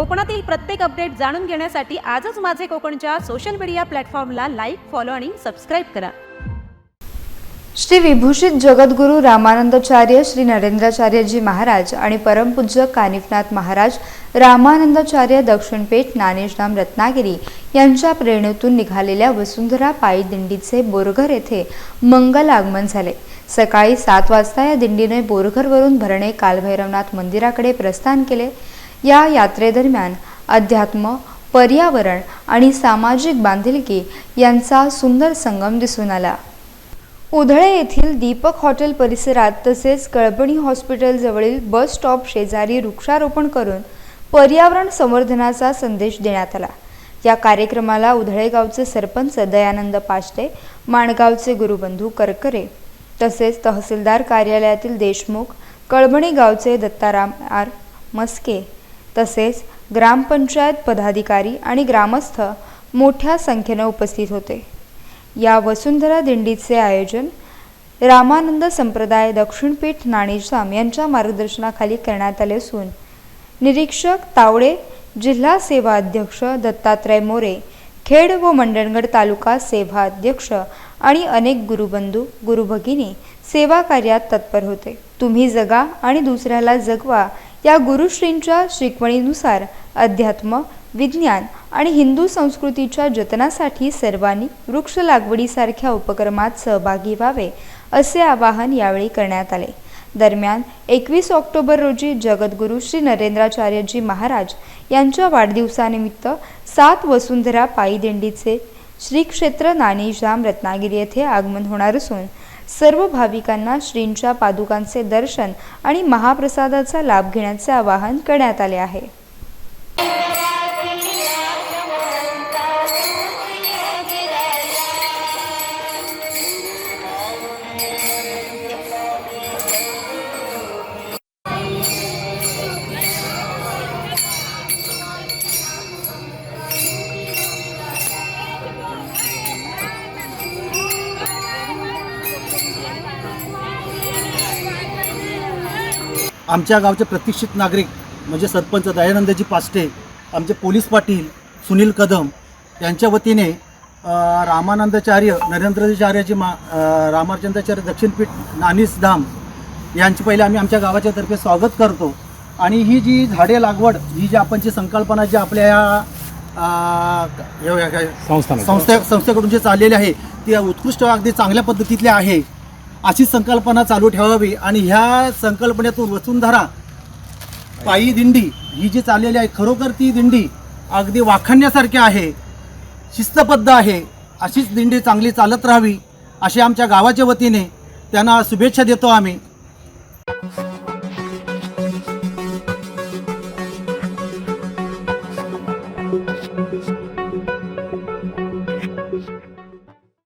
कोकणातील प्रत्येक अपडेट जाणून घेण्यासाठी आजच माझे कोकणच्या सोशल मीडिया प्लॅटफॉर्मला लाईक फॉलो आणि सबस्क्राईब करा. श्री विभूषित जगद्गुरू रामानंदाचार्य श्री नरेंद्राचार्यजी महाराज आणि परमपूज्य कानिफनाथ महाराज रामानंदाचार्य दक्षिणपेठ ज्ञानेशधाम रत्नागिरी यांच्या प्रेरणेतून निघालेल्या वसुंधरा पायी दिंडीचे बोरघर येथे मंगल आगमन झाले. सकाळी सात वाजता या दिंडीने बोरघरवरून भरणे कालभैरवनाथ मंदिराकडे प्रस्थान केले. या यात्रेदरम्यान अध्यात्म पर्यावरण आणि सामाजिक बांधिलकी यांचा सुंदर संगम दिसून आला. उधळे येथील दीपक हॉटेल परिसरात तसेच कळबणी हॉस्पिटलजवळील बस स्टॉप शेजारी वृक्षारोपण करून पर्यावरण संवर्धनाचा संदेश देण्यात आला. या कार्यक्रमाला उधळेगावचे सरपंच दयानंद पाष्टे माणगावचे गुरुबंधू करकरे तसेच तहसीलदार कार्यालयातील देशमुख कळबणी गावचे दत्ताराम आर मस्के तसेच ग्रामपंचायत पदाधिकारी आणि ग्रामस्थ मोठ्या संख्येने उपस्थित होते. या वसुंधरा दिंडीचे आयोजन रामानंद संप्रदाय दक्षिणपीठ नाणेजाम यांच्या मार्गदर्शनाखाली करण्यात आले असून निरीक्षक तावडे जिल्हा सेवा अध्यक्ष दत्तात्रय मोरे खेड व मंडणगड तालुका सेवा अध्यक्ष आणि अनेक गुरुबंधू गुरुभगिनी सेवा कार्यात तत्पर होते. तुम्ही जगा आणि दुसऱ्याला जगवा या गुरुश्रींच्या शिकवणीनुसार अध्यात्म विज्ञान आणि हिंदू संस्कृतीच्या जतनासाठी सर्वांनी वृक्ष लागवडीसारख्या उपक्रमात सहभागी व्हावे असे आवाहन यावेळी करण्यात आले. दरम्यान एकवीस ऑक्टोबर रोजी जगद्गुरू श्री नरेंद्राचार्यजी महाराज यांच्या वाढदिवसानिमित्त सात वसुंधरा पायी दिंडीचे श्री क्षेत्र नाणेजाम रत्नागिरी येथे आगमन होणार असून सर्व भाविकांना श्रींच्या पादुकांचे दर्शन आणि महाप्रसादाचा लाभ घेण्याचे आवाहन करण्यात आले आहे. आमच्या गावचे प्रतिष्ठित नागरिक म्हणजे सरपंच दयानंदजी पास्टे आमचे पोलीस पाटील सुनील कदम यांच्या वतीने रामानंदाचार्य नरेंद्राचार्यजी मा अ, रामाचंद्राचार्य दक्षिणपीठ नानीस धाम यांची पहिले आम्ही आमच्या गावाच्या तर्फे स्वागत करतो. आणि ही जी झाडे लागवड ही जी आपण जी संकल्पना जी आपल्या या ह्या- संस्थे संस्थेकडून जे चाललेली आहे ती उत्कृष्ट अगदी चांगल्या पद्धतीतली आहे. अशी संकल्पना चालू ठेवावी आणि ह्या संकल्पनेतून वसुंधरा पायी दिंडी ही जी चाललेली आहे खरोखर ती दिंडी अगदी वाखण्यासारखी आहे शिस्तबद्ध आहे अशीच दिंडी चांगली चालत राहावी अशी आमच्या गावाच्या वतीने त्यांना शुभेच्छा देतो आम्ही.